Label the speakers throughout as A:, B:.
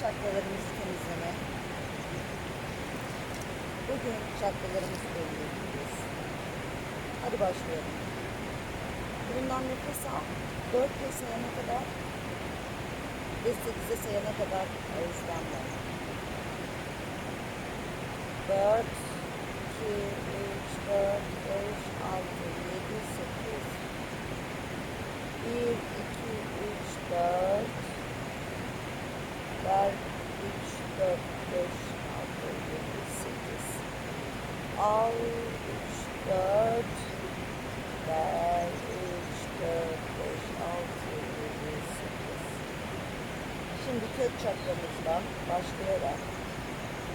A: çakralarımızı temizleme. Bugün çakralarımızı dolduracağız. Hadi başlayalım. Burundan nefes al. 4 ve sayana kadar ve 8'e sayana kadar ağızdan ver. 4, 2, 3, 4, 5, 6, 7, 8. 1, 2, 3, 4. Ver 3, 4, 5, 6, 7, 8. Al 3, 4. Ver 3, 4, 5, 6, 7, 8. Şimdi kök çakramızla başlayarak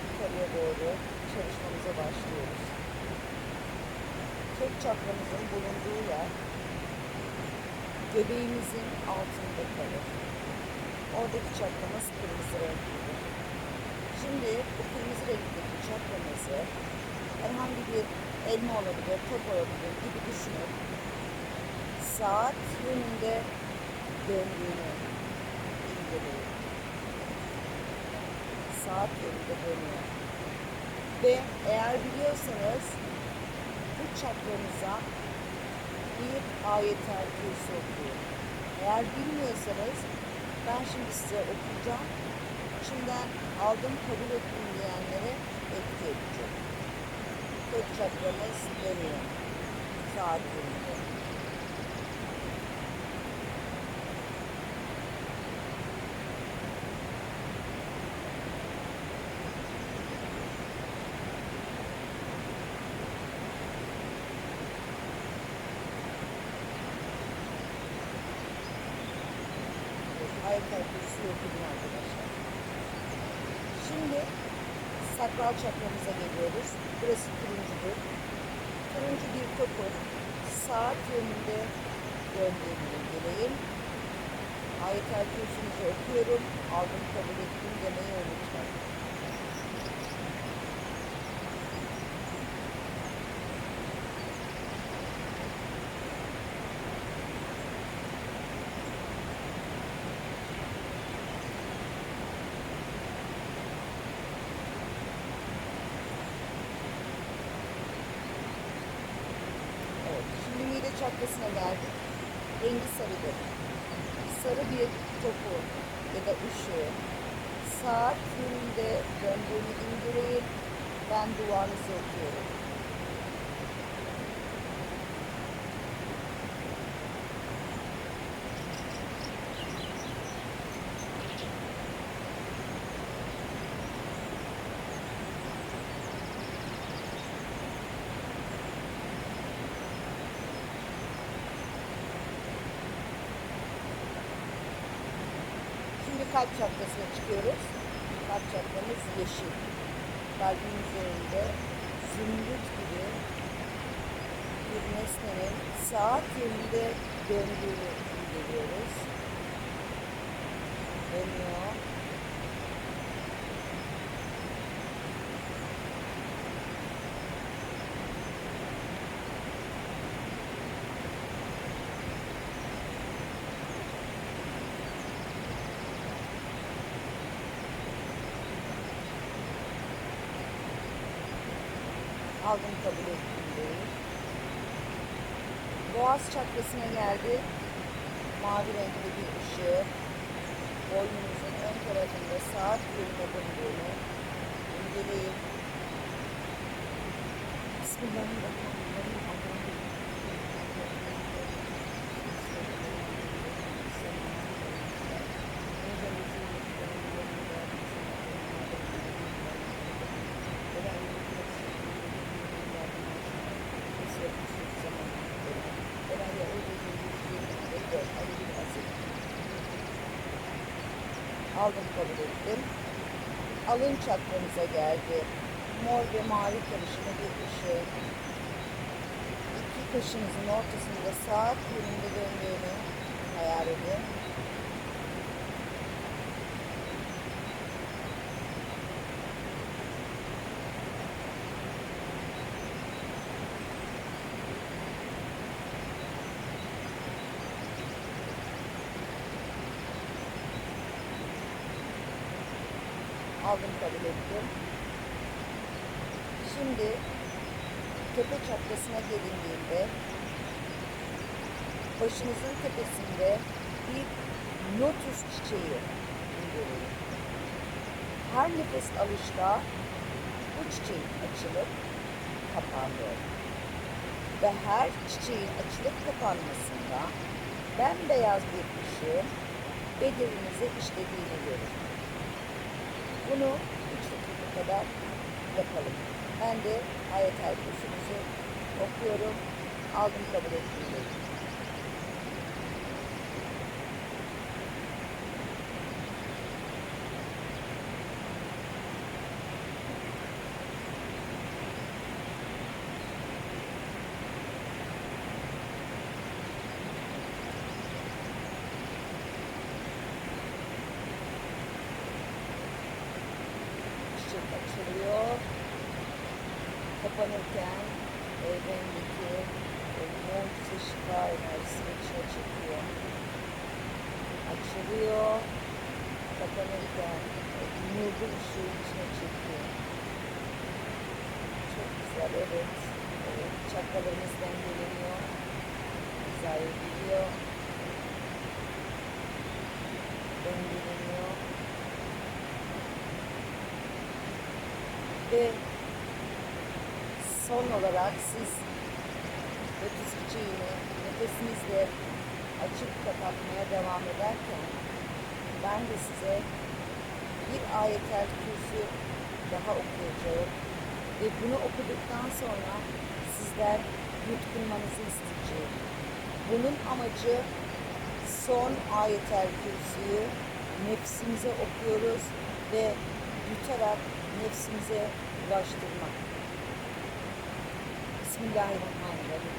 A: yukarıya doğru çalışmamıza başlıyoruz. Kök çakramızın bulunduğu yer göbeğimizin altında kalır. Oradaki çakramız kırmızı renklidir. Şimdi bu kırmızı renkteki çakramızı herhangi bir elma olabilir, top olabilir gibi düşünüp saat yönünde döndüğünü inceleyin. Saat yönünde dönüyor. Ve eğer biliyorsanız bu çakranıza bir ayetel kürsü okuyun. Eğer bilmiyorsanız ben şimdi size okuyacağım. İçinden aldım kabul ettim diyenlere etki edecek. Kök çakramız dönüyor. Saat yönünde. Ayetel kürsü okudum arkadaşlar. Şimdi sakral çakramıza geliyoruz. Burası turuncudur. Turuncu bir topu saat yönünde döndüğünü inceleyin. Ayetel kürsümüzü okuyorum. Aldım kabul ettim demeyi unutmayın. Evet, şimdi çakrasına geldik. Rengi sarıdır. Sarı bir topu ya da ışığı saat yönünde döndüğünü indirin. Ben duanızı okuyorum. Şimdi kalp çakrasına çıkıyoruz. Kalp çakramız yeşil. Kalbin üzerinde zümrüt gibi bir nesnenin saat yönünde döndüğünü görüyoruz. Dönüyor. Aldım kabul ettim değil. Boğaz çakrasına geldi. Mavi renkli bir ışığı. Boynumuzun ön tarafında saat yönüne döndüğünü inceleyin. Bismillahirrahmanirrahim. Aldım kabul ettim. Alın çakranıza geldi. Mor ve mavi karışımı bir ışığı. İki kaşınızın ortasında saat yönünde döndüğünü hayal edin. Aldım kabul ettim. Şimdi tepe çaklasına gelindiğinde başınızın tepesinde bir lotus çiçeği görün. Her nefes alışta bu çiçeğin açılıp kapandığı ve her çiçeğin açılıp kapanmasında bembeyaz bir ışığın bedeninize işlediğini görün. Bunu 3 dakika kadar yapalım. Ben de ayetel kürsümüzü okuyorum. Aldım kabul ettim. Kapanırken evrendeki mucize şifa enerjisini içine çekiyor. Açılıyor. Kapanırken nurlu ışığı içine çekiyor. Çok güzel evet. evet. Çakralarımız dengeleniyor. Hizaya gidiyor. Dengeleniyor. Ve son olarak siz ötüz çiçeğini nefesinizle açıp kapatmaya devam ederken ben de size bir ayetel kürsü daha okuyacağım ve bunu okuduktan sonra sizden yutkunmanızı isteyeceğim. Bunun amacı son ayetel kürsüyü nefsimize okuyoruz ve yutarak nefsimize ulaştırmak. Bismillahirrahmanirrahim.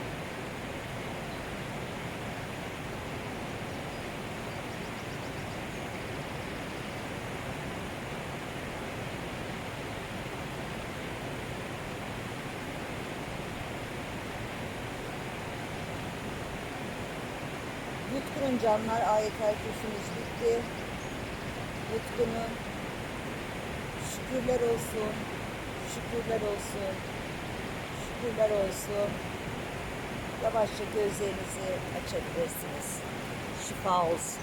A: Yutkunun canlar ayetel kürsümüz bitti. Yutkunun şükürler olsun, şükürler olsun, şükürler olsun. Yavaşça gözlerinizi açabilirsiniz. Şifa olsun.